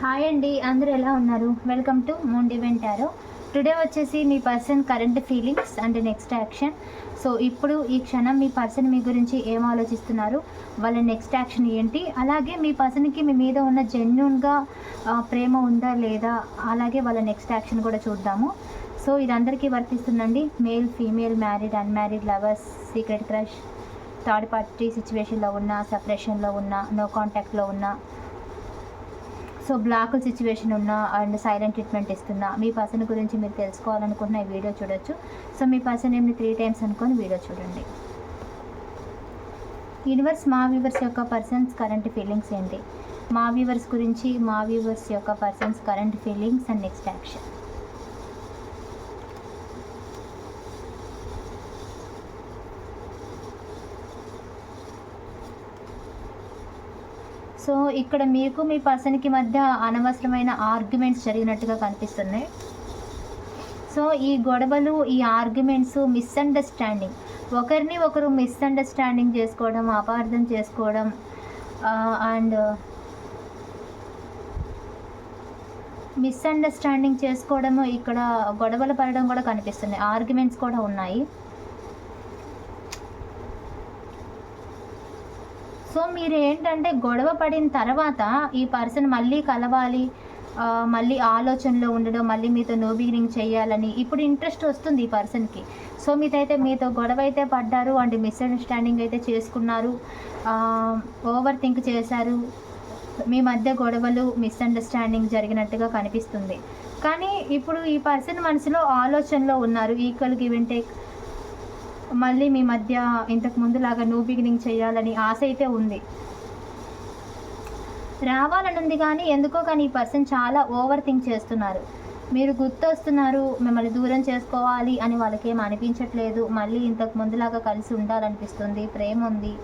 Hi అండి అందరూ ఎలా ఉన్నారు? వెల్కమ్ టు మూన్ డివెంట్ టుడే వచ్చేసి మీ person current feelings and next action so ఇప్పుడు ఈ క్షణం మీ పర్సన్ మీ గురించి ఏం ఆలోచిస్తున్నారు? వాళ్ళ నెక్స్ట్ యాక్షన్ ఏంటి? అలాగే మీ పర్సన్కి మీ మీద ఉన్న జెన్యున్గా ప్రేమ ఉందా లేదా? అలాగే వాళ్ళ నెక్స్ట్ యాక్షన్ కూడా చూద్దాము. సో ఇది అందరికీ వర్తిస్తుందండి. Male female married unmarried lovers secret crush third party సిచ్యువేషన్లో ఉన్న సపరేషన్లో ఉన్న నో కాంటాక్ట్లో ఉన్న. సో బ్లాక్ సిచ్యువేషన్ ఉన్నా అండ్ సైలెంట్ ట్రీట్మెంట్ ఇస్తున్నా మీ పర్సన్ గురించి మీరు తెలుసుకోవాలనుకుంటున్న ఈ వీడియో చూడొచ్చు. సో మీ పర్సన్ ఏమి త్రీ టైమ్స్ అనుకొని వీడియో చూడండి. యూనివర్స్ మా వ్యూవర్స్ యొక్క పర్సన్స్ కరెంట్ ఫీలింగ్స్ ఏంటి? మా వ్యూవర్స్ గురించి మా వ్యూవర్స్ యొక్క persons current feelings and next action so ఇక్కడ మీకు మీ పర్సన్కి మధ్య అనవసరమైన ఆర్గ్యుమెంట్స్ జరిగినట్టుగా కనిపిస్తున్నాయి. సో ఈ గొడవలు ఈ ఆర్గ్యుమెంట్స్ మిస్అండర్స్టాండింగ్. ఒకరిని ఒకరు మిస్అండర్స్టాండింగ్ చేసుకోవడం అపార్థం చేసుకోవడం అండ్ మిస్అండర్స్టాండింగ్ చేసుకోవడము ఇక్కడ గొడవలు పడడం కూడా కనిపిస్తుంది ఆర్గ్యుమెంట్స్ కూడా ఉన్నాయి. సో మీరు ఏంటంటే గొడవ పడిన తర్వాత ఈ పర్సన్ మళ్ళీ కలవాలి మళ్ళీ ఆలోచనలో ఉండడం మళ్ళీ మీతో నో బిగినింగ్ చేయాలని ఇప్పుడు ఇంట్రెస్ట్ వస్తుంది ఈ పర్సన్కి. సో మీతైతే మీతో గొడవ అయితే పడ్డారు అండ్ మిస్అండర్స్టాండింగ్ అయితే చేసుకున్నారు ఓవర్ థింక్ చేశారు. మీ మధ్య గొడవలు మిస్అండర్స్టాండింగ్ జరిగినట్టుగా కనిపిస్తుంది. కానీ ఇప్పుడు ఈ పర్సన్ మనసులో ఆలోచనలో ఉన్నారు ఈక్వల్ గివ్ అండ్ టేక్. మళ్ళీ మీ మధ్య ఇంతకు ముందులాగా న్యూ బిగినింగ్ చేయాలని ఆశ అయితే ఉంది. రావాలని ఉంది కానీ ఎందుకో కానీ ఈ పర్సన్ చాలా ఓవర్ థింక్ చేస్తున్నారు. మీరు గుర్తొస్తున్నారు మిమ్మల్ని దూరం చేసుకోవాలి అని వాళ్ళకి ఏం అనిపించట్లేదు. మళ్ళీ ఇంతకు ముందులాగా కలిసి ఉండాలనిపిస్తుంది ప్రేమ ఉంది.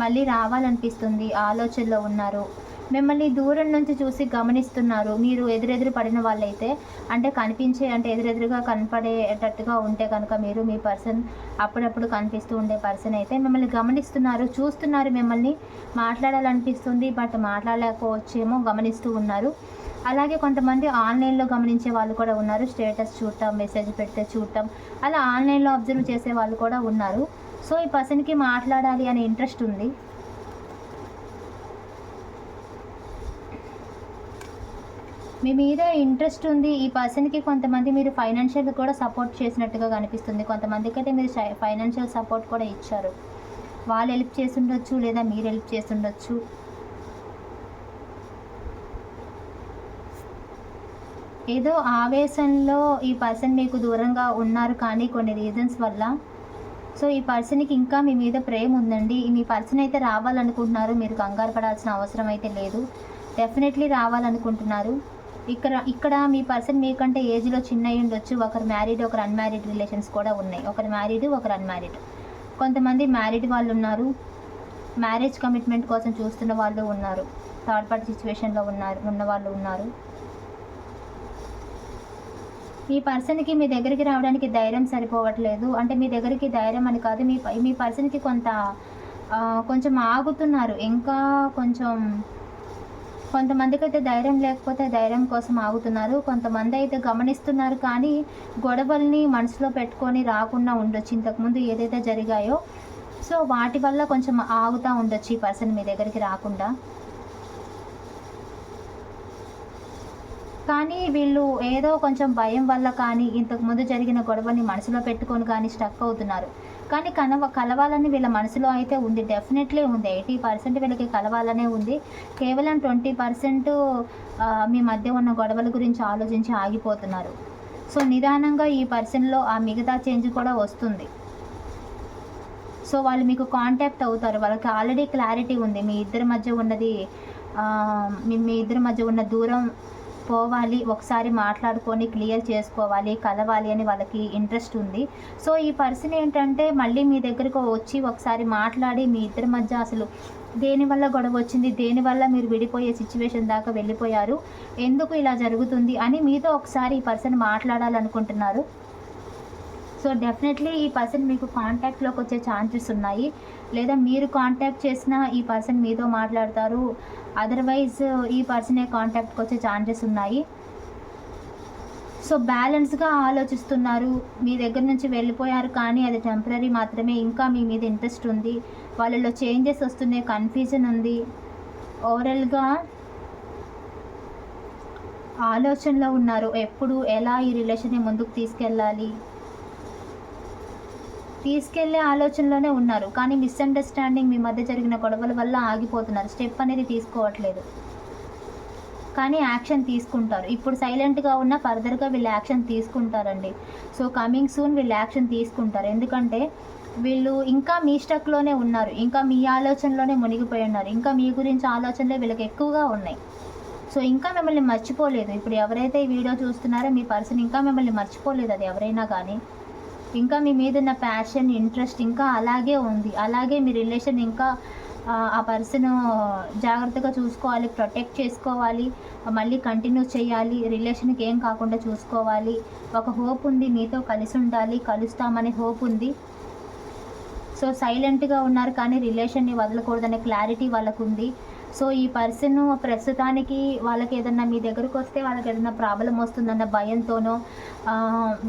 మళ్ళీ రావాలనిపిస్తుంది ఆలోచనలో ఉన్నారు. మిమ్మల్ని దూరం నుంచి చూసి గమనిస్తున్నారు. మీరు ఎదురెదురు పడిన వాళ్ళైతే అంటే కనిపించే అంటే ఎదురెదురుగా కనపడేటట్టుగా ఉంటే కనుక మీరు మీ పర్సన్ అప్పుడప్పుడు కనిపిస్తూ ఉండే పర్సన్ అయితే మిమ్మల్ని గమనిస్తున్నారు. చూస్తున్నారు మిమ్మల్ని మాట్లాడాలనిపిస్తుంది బట్ మాట్లాడలేకపోవచ్చేమో గమనిస్తూ ఉన్నారు. అలాగే కొంతమంది ఆన్లైన్లో గమనించే వాళ్ళు కూడా ఉన్నారు. స్టేటస్ చూడటం మెసేజ్ పెడితే చూడటం అలా ఆన్లైన్లో అబ్జర్వ్ చేసే వాళ్ళు కూడా ఉన్నారు. సో ఈ పర్సన్కి మాట్లాడాలి అనే ఇంట్రెస్ట్ ఉంది. మీ మీద ఇంట్రెస్ట్ ఉంది. ఈ పర్సన్కి కొంతమంది మీరు ఫైనాన్షియల్ కూడా సపోర్ట్ చేసినట్టుగా కనిపిస్తుంది. కొంతమందికి అయితే మీరు ఫైనాన్షియల్ సపోర్ట్ కూడా ఇచ్చారు. వాళ్ళు హెల్ప్ చేసి లేదా మీరు హెల్ప్ చేస్తుండొచ్చు. ఏదో ఆవేశంలో ఈ పర్సన్ మీకు దూరంగా ఉన్నారు కానీ కొన్ని రీజన్స్ వల్ల. సో ఈ పర్సన్కి ఇంకా మీ మీద ప్రేమ ఉందండి. మీ పర్సన్ అయితే రావాలనుకుంటున్నారు. మీరు కంగారు పడాల్సిన అవసరం అయితే లేదు. డెఫినెట్లీ రావాలనుకుంటున్నారు. ఇక్కడ ఇక్కడ మీ పర్సన్ మీకంటే ఏజ్లో చిన్న ఉండొచ్చు. ఒకరు మ్యారీడ్ ఒకరు అన్మ్యారీడ్ రిలేషన్స్ కూడా ఉన్నాయి. ఒకరు మ్యారీడ్ ఒకరు అన్మ్యారీడ్. కొంతమంది మ్యారీడ్ వాళ్ళు ఉన్నారు. మ్యారేజ్ కమిట్మెంట్ కోసం చూస్తున్న వాళ్ళు ఉన్నారు. థర్డ్ పార్టీ సిచ్యువేషన్లో ఉన్నారు ఉన్న వాళ్ళు ఉన్నారు. మీ పర్సన్కి మీ దగ్గరికి రావడానికి ధైర్యం సరిపోవట్లేదు. అంటే మీ దగ్గరికి ధైర్యం అని కాదు. మీ మీ పర్సన్కి కొంత కొంచెం ఆగుతున్నారు. ఇంకా కొంచెం కొంతమందికి అయితే ధైర్యం లేకపోతే ధైర్యం కోసం ఆగుతున్నారు. కొంతమంది అయితే గమనిస్తున్నారు కానీ గొడవల్ని మనసులో పెట్టుకొని రాకుండా ఉండొచ్చు. ఇంతకుముందు ఏదైతే జరిగాయో సో వాటి వల్ల కొంచెం ఆగుతూ ఉండొచ్చు ఈ పర్సన్ మీ దగ్గరికి రాకుండా. కానీ వీళ్ళు ఏదో కొంచెం భయం వల్ల కానీ ఇంతకు ముందు జరిగిన గొడవని మనసులో పెట్టుకొని కానీ స్టక్ అవుతున్నారు. కానీ కనవ కలవాలని వీళ్ళ మనసులో అయితే ఉంది. డెఫినెట్లీ ఉంది. ఎయిటీ పర్సెంట్ వీళ్ళకి కలవాలనే ఉంది. కేవలం ట్వంటీ పర్సెంట్ మీ మధ్య ఉన్న గొడవల గురించి ఆలోచించి ఆగిపోతున్నారు. సో నిదానంగా ఈ పర్సన్లో ఆ మిగతా చేంజ్ కూడా వస్తుంది. సో వాళ్ళు మీకు కాంటాక్ట్ అవుతారు. వాళ్ళకి ఆల్రెడీ క్లారిటీ ఉంది. మీ ఇద్దరి మధ్య ఉన్నది మీ ఇద్దరి మధ్య ఉన్న దూరం పోవాలి ఒకసారి మాట్లాడుకొని క్లియర్ చేసుకోవాలి కలవాలి అని వాళ్ళకి ఇంట్రెస్ట్ ఉంది. సో ఈ పర్సన్ ఏంటంటే మళ్ళీ మీ దగ్గరకు వచ్చి ఒకసారి మాట్లాడి మీ ఇద్దరి మధ్య అసలు దేనివల్ల గొడవ వచ్చింది దేనివల్ల మీరు విడిపోయే సిచ్యువేషన్ దాకా వెళ్ళిపోయారు ఎందుకు ఇలా జరుగుతుంది అని మీతో ఒకసారి ఈ పర్సన్ మాట్లాడాలనుకుంటున్నారు. సో డెఫినెట్లీ ఈ పర్సన్ మీకు కాంటాక్ట్లోకి వచ్చే ఛాన్సెస్ ఉన్నాయి. లేదా మీరు కాంటాక్ట్ చేసిన ఈ పర్సన్ మీతో మాట్లాడతారు. అదర్వైజ్ ఈ పర్సనే కాంటాక్ట్కి వచ్చే ఛాన్సెస్ ఉన్నాయి. సో బ్యాలెన్స్గా ఆలోచిస్తున్నారు. మీ దగ్గర నుంచి వెళ్ళిపోయారు కానీ అది టెంపరీ మాత్రమే. ఇంకా మీ మీద ఇంట్రెస్ట్ ఉంది. వాళ్ళలో చేంజెస్ వస్తున్నాయి కన్ఫ్యూజన్ ఉంది. ఓవరాల్గా ఆలోచనలో ఉన్నారు. ఎప్పుడు ఎలా ఈ రిలేషన్ని ముందుకు తీసుకెళ్ళాలి? తీసుకెళ్ళే ఆలోచనలోనే ఉన్నారు. కానీ మిస్అండర్స్టాండింగ్ మీ మధ్య జరిగిన గొడవల వల్ల ఆగిపోతున్నారు. స్టెప్ అనేది తీసుకోవట్లేదు. కానీ యాక్షన్ తీసుకుంటారు. ఇప్పుడు సైలెంట్గా ఉన్న ఫర్దర్గా వీళ్ళు యాక్షన్ తీసుకుంటారండి. సో కమింగ్ సూన్ వీళ్ళు యాక్షన్ తీసుకుంటారు. ఎందుకంటే వీళ్ళు ఇంకా మీ స్టక్లోనే ఉన్నారు. ఇంకా మీ ఆలోచనలోనే మునిగిపోయి ఉన్నారు. ఇంకా మీ గురించి ఆలోచనలే వీళ్ళకి ఎక్కువగా ఉన్నాయి. సో ఇంకా మిమ్మల్ని మర్చిపోలేదు. ఇప్పుడు ఎవరైతే ఈ వీడియో చూస్తున్నారో మీ పర్సన్ ఇంకా మిమ్మల్ని మర్చిపోలేదు అది ఎవరైనా కానీ. ఇంకా మీ మీద ఉన్న ప్యాషన్ ఇంట్రెస్ట్ ఇంకా అలాగే ఉంది. అలాగే మీ రిలేషన్ ఇంకా ఆ, పర్సన్ జాగ్రత్తగా చూసుకోవాలి ప్రొటెక్ట్ చేసుకోవాలి మళ్ళీ కంటిన్యూ చేయాలి. రిలేషన్కి ఏం కాకుండా చూసుకోవాలి. ఒక హోప్ ఉంది మీతో కలిసి ఉండాలి కలుస్తామనే హోప్ ఉంది. సో సైలెంట్గా ఉన్నారు కానీ రిలేషన్ని వదలకూడదనే క్లారిటీ వాళ్ళకు ఉంది సో ఈ పర్సన్ ప్రస్తుతానికి వాళ్ళకి ఏదన్నా మీ దగ్గరకు వస్తే వాళ్ళకి ఏదైనా ప్రాబ్లం వస్తుందన్న భయంతోనో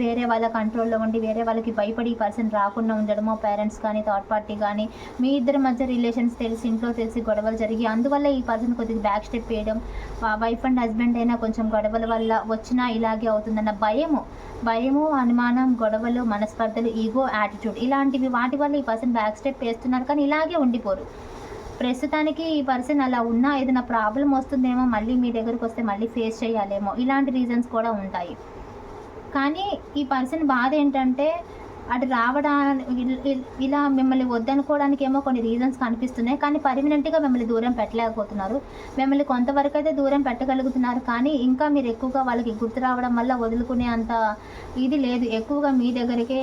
వేరే వాళ్ళ కంట్రోల్లో ఉండి వేరే వాళ్ళకి భయపడి ఈ పర్సన్ రాకుండా ఉండడమో పేరెంట్స్ కానీ థర్డ్ పార్టీ కానీ మీ ఇద్దరి మధ్య రిలేషన్స్ తెలిసి ఇంట్లో తెలిసి గొడవలు జరిగి అందువల్ల ఈ పర్సన్ కొద్దిగా బ్యాక్ స్టెప్ వేయడం వైఫ్ అండ్ హస్బెండ్ అయినా కొంచెం గొడవల వల్ల వచ్చినా ఇలాగే అవుతుందన్న భయము. భయము అనుమానం గొడవలు మనస్పర్ధలు ఈగో యాటిట్యూడ్ ఇలాంటివి వాటి వల్ల ఈ పర్సన్ బ్యాక్ స్టెప్ వేస్తున్నారు కానీ ఇలాగే ఉండిపోరు. ప్రస్తుతానికి ఈ పర్సన్ అలా ఉన్నా ఏదైనా ప్రాబ్లం వస్తుందేమో మళ్ళీ మీ దగ్గరకు వస్తే మళ్ళీ ఫేస్ చేయాలేమో. ఇలాంటి రీజన్స్ కూడా ఉంటాయి. కానీ ఈ పర్సన్ బాధ ఏంటంటే అటు రావడానికి ఇలా మిమ్మల్ని వద్దనుకోవడానికి ఏమో కొన్ని రీజన్స్ కనిపిస్తున్నాయి. కానీ పర్మనెంట్గా మిమ్మల్ని దూరం పెట్టలేకపోతున్నారు. మిమ్మల్ని కొంతవరకు అయితే దూరం పెట్టగలుగుతున్నారు. కానీ ఇంకా మీరు ఎక్కువగా వాళ్ళకి గుర్తు రావడం వల్ల వదులుకునే అంత ఇది లేదు. ఎక్కువగా మీ దగ్గరికే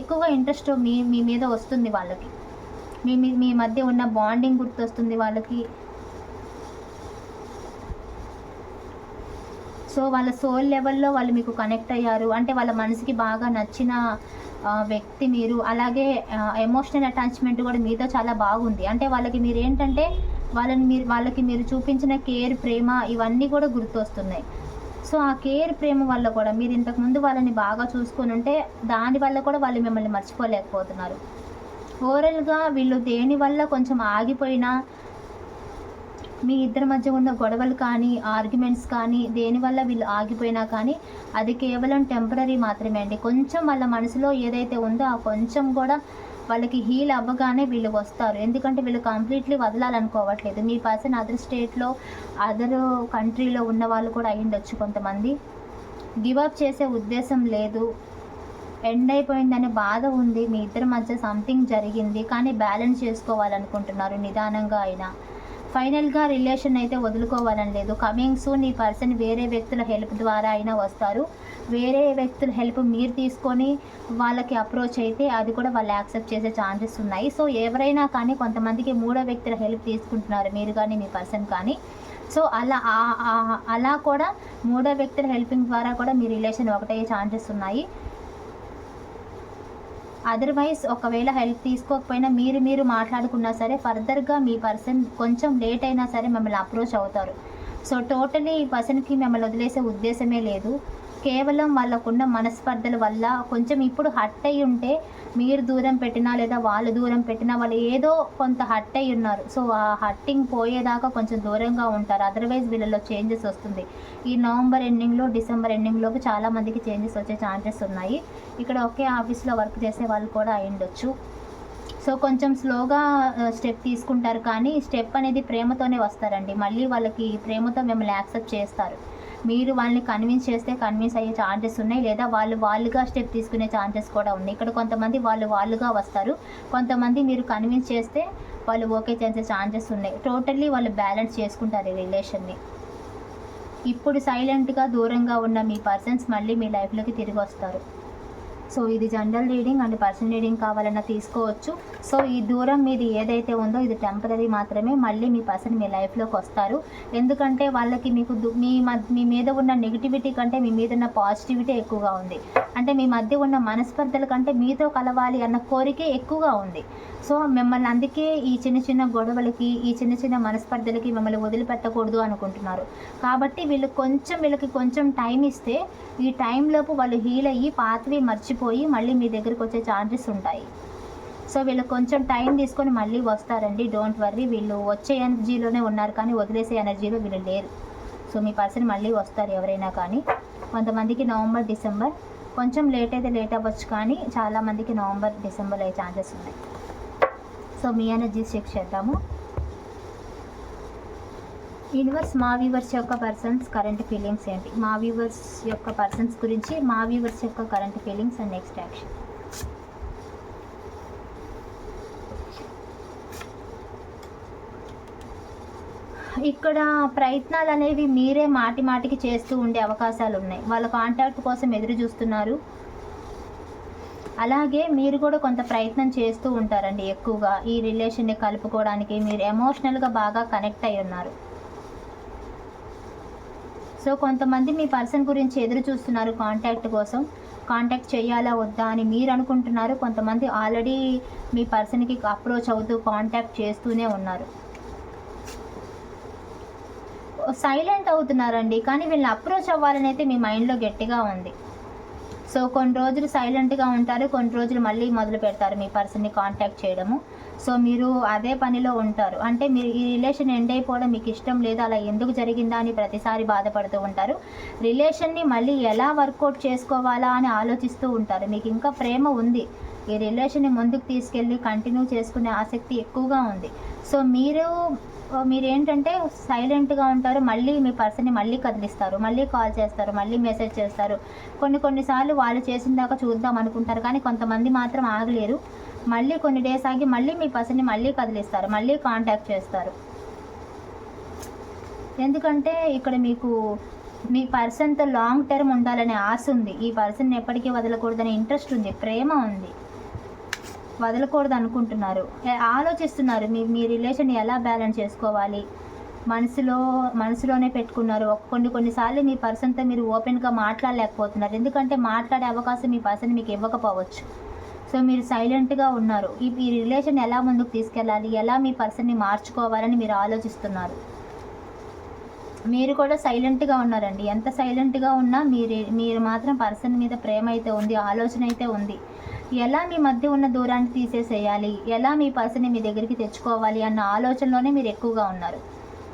ఎక్కువగా ఇంట్రెస్ట్ మీ మీ మీద వస్తుంది వాళ్ళకి. మీ మీ- మీ మధ్య ఉన్న బాండింగ్ గుర్తొస్తుంది వాళ్ళకి. సో వాళ్ళ సోల్ లెవెల్లో వాళ్ళు మీకు కనెక్ట్ అయ్యారు. అంటే వాళ్ళ మనసుకి బాగా నచ్చిన వ్యక్తి మీరు. అలాగే ఎమోషనల్ అటాచ్మెంట్ కూడా మీతో చాలా బాగుంది. అంటే వాళ్ళకి మీరు ఏంటంటే వాళ్ళని మీరు వాళ్ళకి మీరు చూపించిన కేర్ ప్రేమ ఇవన్నీ కూడా గుర్తొస్తున్నాయి. సో ఆ కేర్ ప్రేమ వల్ల కూడా మీరు ఇంతకుముందు వాళ్ళని బాగా చూసుకొని ఉంటే దాని వల్ల కూడా వాళ్ళు మిమ్మల్ని మర్చిపోలేకపోతున్నారు. ఓవరాల్గా వీళ్ళు దేని వల్ల కొంచెం ఆగిపోయినా మీ ఇద్దరి మధ్య ఉన్న గొడవలు కానీ ఆర్గ్యుమెంట్స్ కానీ దేనివల్ల వీళ్ళు ఆగిపోయినా కానీ అది కేవలం టెంపరీ మాత్రమే అండి. కొంచెం వాళ్ళ మనసులో ఏదైతే ఉందో ఆ కొంచెం కూడా వాళ్ళకి హీల్ అవ్వగానే వీళ్ళు వస్తారు. ఎందుకంటే వీళ్ళు కంప్లీట్లీ వదలాలనుకోవట్లేదు. మీ పర్సన్ అదర్ స్టేట్లో అదర్ కంట్రీలో ఉన్న వాళ్ళు కూడా అయ్యుండొచ్చు కొంతమంది. గివ్ అప్ చేసే ఉద్దేశం లేదు. ఎండ్ అయిపోయిందనే బాధ ఉంది. మీ ఇద్దరి మధ్య సంథింగ్ జరిగింది. కానీ బ్యాలెన్స్ చేసుకోవాలనుకుంటున్నారు. నిదానంగా అయినా. ఫైనల్గా రిలేషన్ అయితే వదులుకోవాలని లేదు. కమింగ్ సూన్ ఈ పర్సన్ వేరే వ్యక్తుల హెల్ప్ ద్వారా అయినా వస్తారు. వేరే వ్యక్తుల హెల్ప్ మీరు తీసుకొని వాళ్ళకి అప్రోచ్ అయితే అది కూడా వాళ్ళు యాక్సెప్ట్ చేసే ఛాన్సెస్ ఉన్నాయి. సో ఎవరైనా కానీ కొంతమందికి మూడో వ్యక్తుల హెల్ప్ తీసుకుంటున్నారు. మీరు కానీ మీ పర్సన్ కానీ. సో అలా అలా కూడా మూడో వ్యక్తుల హెల్పింగ్ ద్వారా కూడా మీ రిలేషన్ ఒకటయ్యే ఛాన్సెస్ ఉన్నాయి. అదర్వైజ్ ఒకవేళ హెల్ప్ తీసుకోకపోయినా మీరు మీరు మాట్లాడుకున్నా సరే ఫర్దర్గా మీ పర్సన్ కొంచెం లేట్ అయినా సరే మిమ్మల్ని అప్రోచ్ అవుతారు. సో టోటలీ ఈ పర్సన్కి మిమ్మల్ని వదిలేసే ఉద్దేశమే లేదు. కేవలం వాళ్ళకున్న మనస్పర్ధల వల్ల కొంచెం ఇప్పుడు హట్ అయి ఉంటే మీరు దూరం పెట్టినా లేదా వాళ్ళు దూరం పెట్టినా వాళ్ళు ఏదో కొంత హట్ అయి ఉన్నారు. సో ఆ హట్టింగ్ పోయేదాకా కొంచెం దూరంగా ఉంటారు. అదర్వైజ్ వీళ్ళలో చేంజెస్ వస్తుంది. ఈ నవంబర్ ఎండింగ్లో డిసెంబర్ ఎండింగ్లోకి చాలామందికి చేంజెస్ వచ్చే ఛాన్సెస్ ఉన్నాయి. ఇక్కడ ఒకే ఆఫీస్లో వర్క్ చేసే వాళ్ళు కూడా అయ్యుండొచ్చు సో కొంచెం స్లోగా స్టెప్ తీసుకుంటారు కానీ స్టెప్ అనేది ప్రేమతోనే వస్తారండి. మళ్ళీ వాళ్ళకి ప్రేమతో మిమ్మల్ని యాక్సెప్ట్ చేస్తారు. మీరు వాళ్ళని కన్విన్స్ చేస్తే కన్విన్స్ అయ్యే ఛాన్సెస్ ఉన్నాయి లేదా వాళ్ళు వాళ్ళుగా స్టెప్ తీసుకునే ఛాన్సెస్ కూడా ఉన్నాయి. ఇక్కడ కొంతమంది వాళ్ళు వాళ్ళుగా వస్తారు. కొంతమంది మీరు కన్విన్స్ చేస్తే వాళ్ళు ఓకే చేసే ఛాన్సెస్ ఉన్నాయి. టోటల్లీ వాళ్ళు బ్యాలెన్స్ చేసుకుంటారు ఈ రిలేషన్ని ఇప్పుడు సైలెంట్గా దూరంగా ఉన్న మీ పర్సన్స్ మళ్ళీ మీ లైఫ్లోకి తిరిగి వస్తారు. సో ఇది general reading and personal reading కావాలన్నా తీసుకోవచ్చు. సో ఈ దూరం మీది ఏదైతే ఉందో ఇది టెంపరీ మాత్రమే. మళ్ళీ మీ పర్సన్ మీ లైఫ్లోకి వస్తారు. ఎందుకంటే వాళ్ళకి మీకు దు- మీ మీ మీద ఉన్న నెగిటివిటీ కంటే మీ మీద ఉన్న పాజిటివిటీ ఎక్కువగా ఉంది. అంటే మీ మధ్య ఉన్న మనస్పర్ధల కంటే మీతో కలవాలి అన్న కోరికే ఎక్కువగా ఉంది. సో మిమ్మల్ని అందుకే ఈ చిన్న చిన్న గొడవలకి ఈ చిన్న చిన్న మనస్పర్ధలకి మిమ్మల్ని వదిలిపెట్టకూడదు అనుకుంటున్నారు. కాబట్టి వీళ్ళు కొంచెం వీళ్ళకి కొంచెం టైం ఇస్తే ఈ టైంలోపు వాళ్ళు హీల్ అయ్యి పాతవి వెళ్ళిపోయి మళ్ళీ మీ దగ్గరికి వచ్చే ఛాన్సెస్ ఉంటాయి. సో వీళ్ళు కొంచెం టైం తీసుకొని మళ్ళీ వస్తారండి. డోంట్ వర్రీ వీళ్ళు వచ్చే ఎనర్జీలోనే ఉన్నారు కానీ వదిలేసే ఎనర్జీలో వీళ్ళు లేరు. సో మీ పర్సన్ మళ్ళీ వస్తారు ఎవరైనా కానీ. కొంతమందికి నవంబర్ డిసెంబర్ కొంచెం లేట్ అయితే లేట్ అవ్వచ్చు కానీ చాలామందికి నవంబర్ డిసెంబర్ అయ్యే ఛాన్సెస్ ఉన్నాయి. సో మీ ఎనర్జీస్ చెక్ చేద్దాము. యూనివర్స్ మా వ్యూవర్స్ యొక్క పర్సన్స్ కరెంట్ ఫీలింగ్స్ ఏంటి? మా వ్యూవర్స్ యొక్క పర్సన్స్ గురించి మా వ్యూవర్స్ యొక్క current feelings and next action. ఇక్కడ ప్రయత్నాలు అనేవి మీరే మాటి మాటికి చేస్తూ ఉండే అవకాశాలు ఉన్నాయి. వాళ్ళ కాంటాక్ట్ కోసం ఎదురు చూస్తున్నారు. అలాగే మీరు కూడా కొంత ప్రయత్నం చేస్తూ ఉంటారండి ఎక్కువగా. ఈ రిలేషన్ని కలుపుకోవడానికి మీరు ఎమోషనల్గా బాగా కనెక్ట్ అయి ఉన్నారు. సో కొంతమంది మీ పర్సన్ గురించి ఎదురు చూస్తున్నారు కాంటాక్ట్ కోసం. కాంటాక్ట్ చేయాలా వద్దా అని మీరు అనుకుంటున్నారు. కొంతమంది ఆల్రెడీ మీ పర్సన్కి అప్రోచ్ అవుతూ కాంటాక్ట్ చేస్తూనే ఉన్నారు. సైలెంట్ అవుతున్నారండి కానీ వీళ్ళని అప్రోచ్ అవ్వాలని అయితే మీ మైండ్లో గట్టిగా ఉంది. సో కొన్ని రోజులు సైలెంట్గా ఉంటారు కొన్ని రోజులు మళ్ళీ మొదలు పెడతారు మీ పర్సన్ని కాంటాక్ట్ చేయడము. సో మీరు అదే పనిలో ఉంటారు. అంటే మీరు ఈ రిలేషన్ ఎండ్ అయిపోవడం మీకు ఇష్టం లేదు. అలా ఎందుకు జరిగిందా అని ప్రతిసారి బాధపడుతూ ఉంటారు. రిలేషన్ని మళ్ళీ ఎలా వర్కౌట్ చేసుకోవాలా అని ఆలోచిస్తూ ఉంటారు. మీకు ఇంకా ప్రేమ ఉంది. ఈ రిలేషన్ని ముందుకు తీసుకెళ్ళి కంటిన్యూ చేసుకునే ఆసక్తి ఎక్కువగా ఉంది. సో మీరు మీరేంటంటే సైలెంట్గా ఉంటారు. మళ్ళీ మీ పర్సన్ని మళ్ళీ కదిలిస్తారు. మళ్ళీ కాల్ చేస్తారు. మళ్ళీ మెసేజ్ చేస్తారు. కొన్ని కొన్నిసార్లు వాళ్ళు చేసిన దాకా చూద్దాం అనుకుంటారు. కానీ కొంతమంది మాత్రం ఆగలేరు. మళ్ళీ కొన్ని డేస్ ఆగి మళ్ళీ మీ పర్సన్ని మళ్ళీ కదిలిస్తారు. మళ్ళీ కాంటాక్ట్ చేస్తారు. ఎందుకంటే ఇక్కడ మీకు మీ పర్సన్తో లాంగ్ టర్మ్ ఉండాలనే ఆశ ఉంది. ఈ పర్సన్ ఎప్పటికీ వదలకూడదనే ఇంట్రెస్ట్ ఉంది. ప్రేమ ఉంది. వదలకూడదు అనుకుంటున్నారు. ఆలోచిస్తున్నారు. మీ మీ రిలేషన్ ఎలా బ్యాలెన్స్ చేసుకోవాలి? మనసులో మనసులోనే పెట్టుకున్నారు. కొన్ని కొన్నిసార్లు మీ పర్సన్తో మీరు ఓపెన్గా మాట్లాడలేకపోతున్నారు. ఎందుకంటే మాట్లాడే అవకాశం మీ పర్సన్ మీకు ఇవ్వకపోవచ్చు. సో మీరు సైలెంట్గా ఉన్నారు. ఈ ఈ రిలేషన్ ఎలా ముందుకు తీసుకెళ్ళాలి? ఎలా మీ పర్సన్ని మార్చుకోవాలని మీరు ఆలోచిస్తున్నారు? మీరు కూడా సైలెంట్గా ఉన్నారండి. ఎంత సైలెంట్గా ఉన్నా మీరు మీరు మాత్రం పర్సన్ మీద ప్రేమ అయితే ఉంది ఆలోచన అయితే ఉంది. ఎలా మీ మధ్య ఉన్న దూరాన్ని తీసేసేయాలి? ఎలా మీ పర్సన్ని మీ దగ్గరికి తెచ్చుకోవాలి అన్న ఆలోచనలోనే మీరు ఎక్కువగా ఉన్నారు.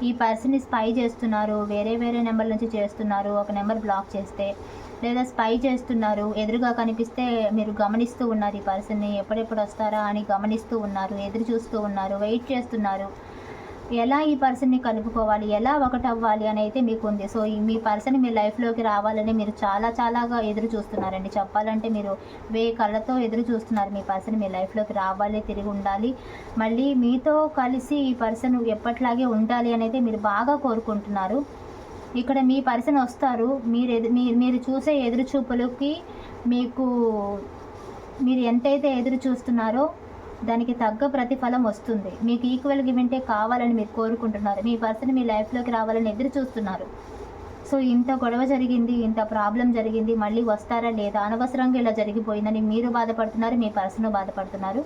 ఈ పర్సన్ని స్పై చేస్తున్నారు వేరే వేరే నెంబర్ నుంచి చేస్తున్నారు ఒక నెంబర్ బ్లాక్ చేస్తే. లేదా స్పై చేస్తున్నారు. ఎదురుగా కనిపిస్తే మీరు గమనిస్తూ ఉన్నారు ఈ పర్సన్ని ఎప్పుడెప్పుడు వస్తారా అని గమనిస్తూ ఉన్నారు. ఎదురు చూస్తూ ఉన్నారు. వెయిట్ చేస్తున్నారు. ఎలా ఈ పర్సన్ని కలుపుకోవాలి ఎలా ఒకటి అవ్వాలి అని అయితే మీకు ఉంది. సో ఈ మీ పర్సన్ మీ లైఫ్లోకి రావాలని మీరు చాలా చాలాగా ఎదురు చూస్తున్నారండి. చెప్పాలంటే మీరు వే కళ్ళతో ఎదురు చూస్తున్నారు. మీ పర్సన్ మీ లైఫ్లోకి రావాలి తిరిగి ఉండాలి. మళ్ళీ మీతో కలిసి ఈ పర్సన్ ఎప్పట్లాగే ఉండాలి అని అయితే మీరు బాగా కోరుకుంటున్నారు. ఇక్కడ మీ పర్సన్ వస్తారు. మీరు ఎదు మీరు మీరు చూసే ఎదురు చూపులకి మీకు మీరు ఎంతైతే ఎదురు చూస్తున్నారో దానికి తగ్గ ప్రతిఫలం వస్తుంది. మీకు ఈక్వల్ గివెంటే కావాలని మీరు కోరుకుంటున్నారు. మీ పర్సన్ మీ లైఫ్లోకి రావాలని ఎదురు చూస్తున్నారు. సో ఇంత గొడవ జరిగింది ఇంత ప్రాబ్లం జరిగింది మళ్ళీ వస్తారా లేదా? అనవసరంగా ఇలా జరిగిపోయిందని మీరు బాధపడుతున్నారు మీ పర్సన్ బాధపడుతున్నారు.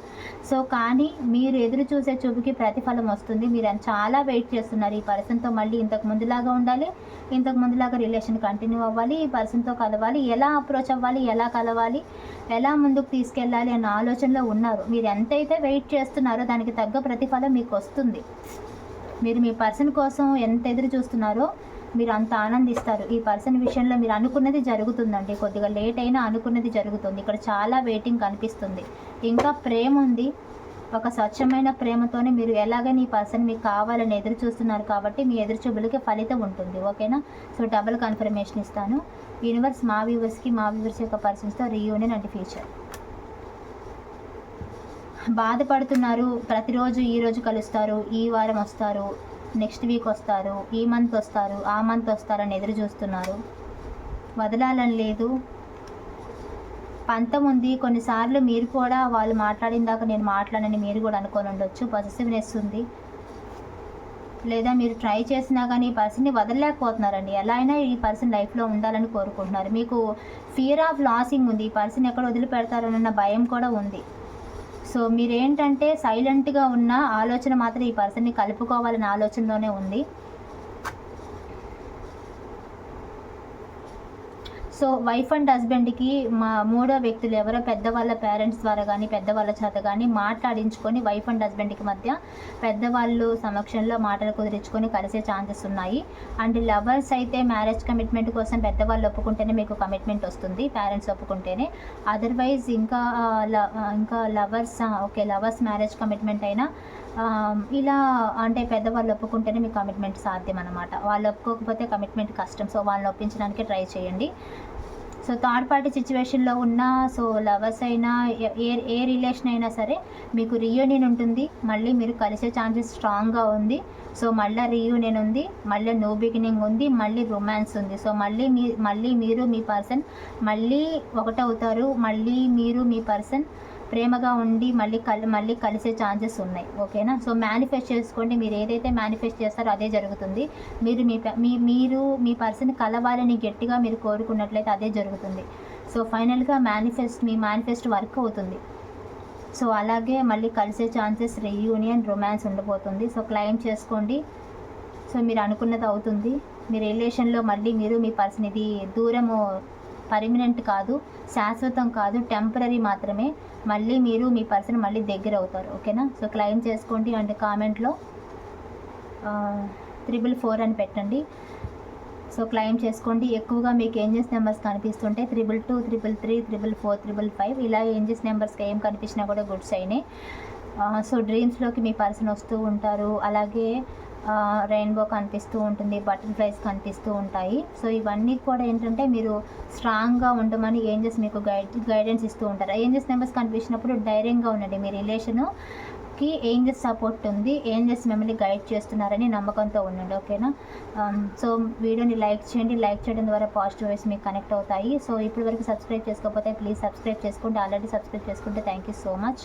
సో కానీ మీరు ఎదురు చూసే చూపుకి ప్రతిఫలం వస్తుంది. మీరు అని చాలా వెయిట్ చేస్తున్నారు. ఈ పర్సన్తో మళ్ళీ ఇంతకు ముందులాగా ఉండాలి. ఇంతకు ముందులాగా రిలేషన్ కంటిన్యూ అవ్వాలి. ఈ పర్సన్తో కలవాలి. ఎలా అప్రోచ్ అవ్వాలి? ఎలా కలవాలి? ఎలా ముందుకు తీసుకెళ్ళాలి అన్న ఆలోచనలో ఉన్నారు. మీరు ఎంతైతే వెయిట్ చేస్తున్నారో దానికి తగ్గ ప్రతిఫలం మీకు వస్తుంది. మీరు మీ పర్సన్ కోసం ఎంత ఎదురు చూస్తున్నారో మీరు అంత ఆనందిస్తారు. ఈ పర్సన్ విషయంలో మీరు అనుకున్నది జరుగుతుందండి. కొద్దిగా లేట్ అయినా అనుకున్నది జరుగుతుంది. ఇక్కడ చాలా వెయిటింగ్ కనిపిస్తుంది. ఇంకా ప్రేమ ఉంది. ఒక స్వచ్ఛమైన ప్రేమతోనే మీరు ఎలాగైనా ఈ పర్సన్ మీకు కావాలని ఎదురు చూస్తున్నారు కాబట్టి మీ ఎదురు చూపులకి ఫలితం ఉంటుంది. ఓకేనా? సో డబుల్ కన్ఫర్మేషన్ ఇస్తాను. యూనివర్స్ మా వ్యూవర్స్కి మా వ్యూవర్స్ యొక్క పర్సన్స్తో రీయూనియన్ అండ్ ఫ్యూచర్ బాధపడుతున్నారు. ప్రతిరోజు ఈ రోజు కలుస్తారు. ఈ వారం వస్తారు. నెక్స్ట్ వీక్ వస్తారు ఈ మంత్ వస్తారు ఆ మంత్ వస్తారని ఎదురు చూస్తున్నారు. వదలాలని లేదు. పంతం ఉంది. కొన్నిసార్లు మీరు కూడా వాళ్ళు మాట్లాడిన దాకా నేను మాట్లాడని మీరు కూడా అనుకొని ఉండొచ్చు. పాజిటివ్నెస్ ఉంది. లేదా మీరు ట్రై చేసినా కానీ ఈ పర్సన్ని వదలలేకపోతున్నారండి. ఎలా అయినా ఈ పర్సన్ లైఫ్లో ఉండాలని కోరుకుంటున్నారు. మీకు ఫియర్ ఆఫ్ లాసింగ్ ఉంది. ఈ పర్సన్ ఎక్కడ వదిలిపెడతారన్న భయం కూడా ఉంది. సో మీరేంటంటే సైలెంట్గా ఉన్న ఆలోచన మాత్రం ఈ పర్సన్ని కలుపుకోవాలనే ఆలోచనలోనే ఉంది. సో వైఫ్ అండ్ హస్బెండ్కి మా మూడో వ్యక్తులు ఎవరో పెద్దవాళ్ళ పేరెంట్స్ ద్వారా కానీ పెద్దవాళ్ళ చేత కానీ మాట్లాడించుకొని వైఫ్ అండ్ హస్బెండ్కి మధ్య పెద్దవాళ్ళు సమక్షంలో మాటలు కుదిరించుకొని కలిసే ఛాన్సెస్ ఉన్నాయి. అండ్ లవర్స్ అయితే మ్యారేజ్ కమిట్మెంట్ కోసం పెద్దవాళ్ళు ఒప్పుకుంటేనే మీకు కమిట్మెంట్ వస్తుంది పేరెంట్స్ ఒప్పుకుంటేనే. అదర్వైజ్ ఇంకా ఇంకా lovers okay lovers marriage commitment అయినా ఇలా అంటే పెద్దవాళ్ళు ఒప్పుకుంటేనే మీకు కమిట్మెంట్ సాధ్యం అనమాట వాళ్ళు ఒప్పుకోకపోతే కమిట్మెంట్ కష్టం. సో వాళ్ళని ఒప్పించడానికి ట్రై చేయండి. సో థర్డ్ పార్టీ సిచ్యువేషన్లో ఉన్న సో లవర్స్ అయినా ఏ- ఏ ఏ రిలేషన్ అయినా సరే మీకు రీయూనియన్ ఉంటుంది. మళ్ళీ మీరు కలిసే ఛాన్సెస్ స్ట్రాంగ్గా ఉంది. సో మళ్ళీ రీయూనియన్ ఉంది మళ్ళీ నో బిగినింగ్ ఉంది మళ్ళీ రొమాన్స్ ఉంది. సో మళ్ళీ మీ మళ్ళీ మీరు మీ పర్సన్ మళ్ళీ ఒకటవుతారు మళ్ళీ మీరు మీ పర్సన్ ప్రేమగా ఉండి మళ్ళీ కల్ మళ్ళీ కలిసే ఛాన్సెస్ ఉన్నాయి. ఓకేనా? సో మేనిఫెస్ట్ చేసుకోండి. మీరు ఏదైతే మేనిఫెస్ట్ చేస్తారో అదే జరుగుతుంది. మీరు మీ ప- మీ మీరు మీ పర్సన్ కలవాలని గట్టిగా మీరు కోరుకున్నట్లయితే అదే జరుగుతుంది. సో ఫైనల్గా మేనిఫెస్ట్ మీ మేనిఫెస్ట్ వర్క్ అవుతుంది. సో అలాగే మళ్ళీ కలిసే ఛాన్సెస్ రీయూనియన్ రొమాన్స్ ఉండబోతుంది. సో క్లైమ్ చేసుకోండి. సో మీరు అనుకున్నది అవుతుంది. మీ రిలేషన్లో మళ్ళీ మీరు మీ పర్సన్ ఇది దూరము పర్మినెంట్ కాదు శాశ్వతం కాదు టెంపరీ మాత్రమే. మళ్ళీ మీరు మీ పర్సన్ మళ్ళీ దగ్గర అవుతారు ఓకేనా? సో క్లైమ్ చేసుకోండి అండ్ కామెంట్లో త్రిబుల్ ఫోర్ అని పెట్టండి. సో క్లైమ్ చేసుకోండి. ఎక్కువగా మీకు angels numbers కనిపిస్తుంటే triple two triple three triple four triple five ఇలా ఏంజెస్ నెంబర్స్కి ఏం కనిపించినా కూడా గుడ్స్ అయినాయి సో డ్రీమ్స్లోకి మీ పర్సన్ వస్తూ ఉంటారు. అలాగే రెయిన్బో కనిపిస్తూ ఉంటుంది బటర్ఫ్లైస్ కనిపిస్తూ ఉంటాయి. సో ఇవన్నీ కూడా ఏంటంటే మీరు స్ట్రాంగ్గా ఉండమని ఏంజెస్ మీకు గైడ్ గైడెన్స్ ఇస్తూ ఉంటారు. ఏంజెస్ నెంబర్స్ కనిపించినప్పుడు ధైర్యంగా ఉండండి. మీ రిలేషను కి ఏంజెస్ సపోర్ట్ ఉంది ఏంజెస్ మిమ్మల్ని గైడ్ చేస్తున్నారని నమ్మకంతో ఉండండి ఓకేనా సో um, వీడియోని లైక్ చేయండి. లైక్ చేయడం ద్వారా పాజిటివ్ వేస్ మీకు కనెక్ట్ అవుతాయి. సో ఇప్పటి వరకు సబ్స్క్రైబ్ చేసుకోకపోతే ప్లీజ్ సబ్స్క్రైబ్ చేసుకోండి. ఆల్రెడీ సబ్స్క్రైబ్ చేసుకుంటే thank you so much